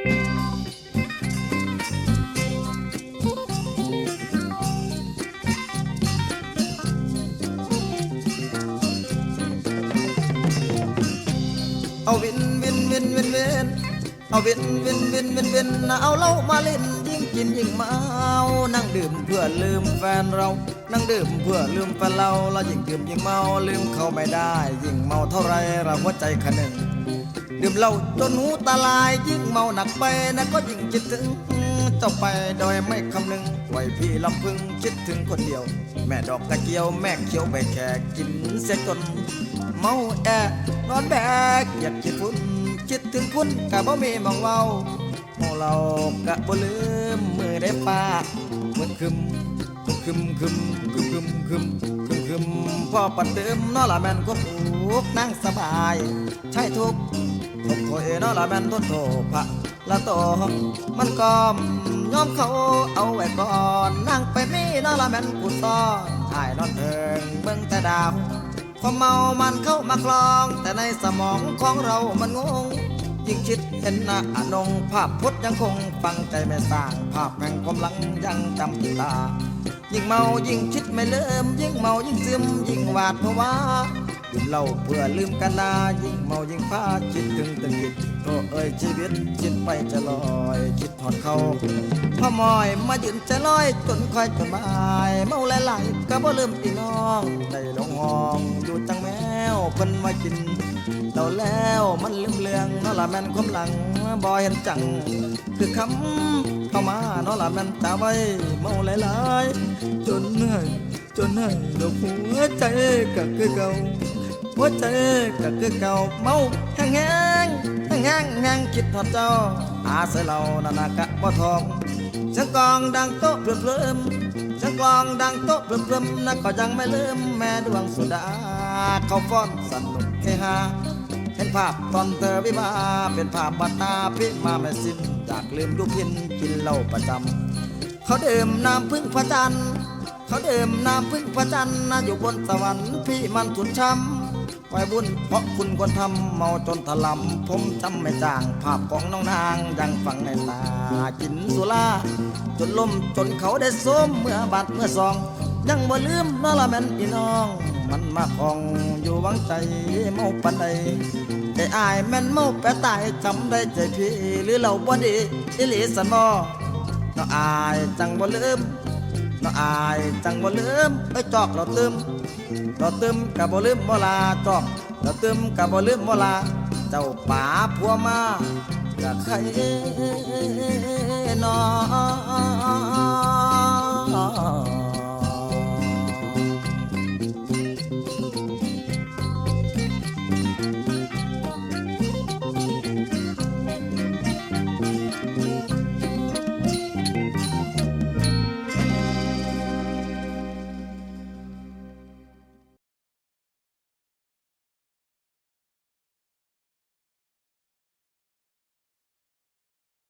เอาวินวินวินวินวินเอาวินวินวินวินวินเอาเหล้ามาเล่นยิ่งกินยิ่งเมา นั่งดื่มเพื่อลืมแฟนเรา นั่งดื่มเพื่อลืมแฟนเราเรายิ่งดื่มยิ่งเมาลืมเขาไม่ได้ ยิ่งเมาเท่าไรเราหัวใจขนึง ดื่มเหล้าจนหูตาลายยิ่งเมาหนักไปนะก็ยิ่งคิดถึงเจ้าไปโดยไม่คำนึงไว้พี่ลำพึงคิดถึงคนเดียว แม่ดอกกระเจียวแม่เขียวใบแขกกินเสียจน เมาแอนอนแบกอยากคิดพุ่นคิดถึงคุณกะบ่มีมองเว้าเมาเรากะบ่ลืมมือได้ปากมันคึมคึมคึมคึมคึมคึมคึม คึมพ่อปัดเดิมนอละแมนก็ถูกนั่งสบาย ใช่ทุกทุกโอยนอละแมนทนโทพระละโตมันก็ยอมเขาเอาไว้ก่อนนั่งไปมีเนอละแมนกูซ้อนถ่ายนอนเทิงเบิ่งแต่ดาวความเมามันเข้ามาคลอง แต่ในสมองของเรามันงงยิ่งคิดเห็นหน้าอนงภาพพจน์ยังคงฟังใจไม่สร้างภาพแห่งความหลังยังจำติดตา ยิ่งเมายิ่งคิดไม่เลิมยิ่งเมายิ่งซึมยิ่งหวาดเพราว่ายิ่งเหล่าเพื่อลืมกันนายิ่งเมายิ่งพาคิดถึงตึงคิดโอ้เอ้ยชีวิตคิดไปจะลอยคิดถอดเขาพ่อมอยมายืนใจลอยจนคอยจนบายเมาหลายๆก็บ่ลืมพี่น้องได้ลงห้องอยู่จังแมวเพิ่นมากินเต่าแล้วมันลืมเลืองเนาะละแม่นความหลังบ่เห็นจังคือคำ เข้ามาเนาะละแม่นตาไว้เมาหลายๆ จนเหนื่อยจนเหนื่อยดอกหัวใจก็คือเก่าหัวใจก็คือเก่าเมาแห้งแห้งแห้งแห้งแห้งคิดทอดเจ้า อาศัยเรานานาะบ่ทองเสียงกลองดังโต๊ะเพลิมเพลิมเสียงกลองดังโต๊ะเพลิมเพลิมนักก็ยังไม่ลืมแม่ดวงสุดา เขาฟ้อนสนุกเฮฮาเห็นภาพตอนเธอวิมาเป็นภาพบัตาพิมาไม่สิ้น จากลืมดูพินกินเหล้าประจำเขาดื่มน้ำพึ่งพระจันทร์เขาดื่มน้ำพึ่งพระจันทร์นะอยู่บนสวรรค์พี่มันสุดช้ำไว้บุญเพราะคุณคนทำเมาจนถลำผมจำไม่จางภาพของน้องนางยังฝังในตากินสุราจนล้มจนเขาได้สมเมื่อบาดเมื่อสอง ยังบ่ลืมนอละแม่นพี่น้อง มันมาของอยู่วังใจเมาปันใด แต่อายแม่นเมาแปะตายจำได้ใจพี่หรือเราบ่ดีอิลีสันบ่น้ออายจังบ่ลืมน้ออายจังบ่ลืมไอ้จอกเราตึมเราตึมกับบ่ลืมบ่ลาจอกเราตึมกับบ่ลืมบ่ลาเจ้าป่าผัวมากับใครนอ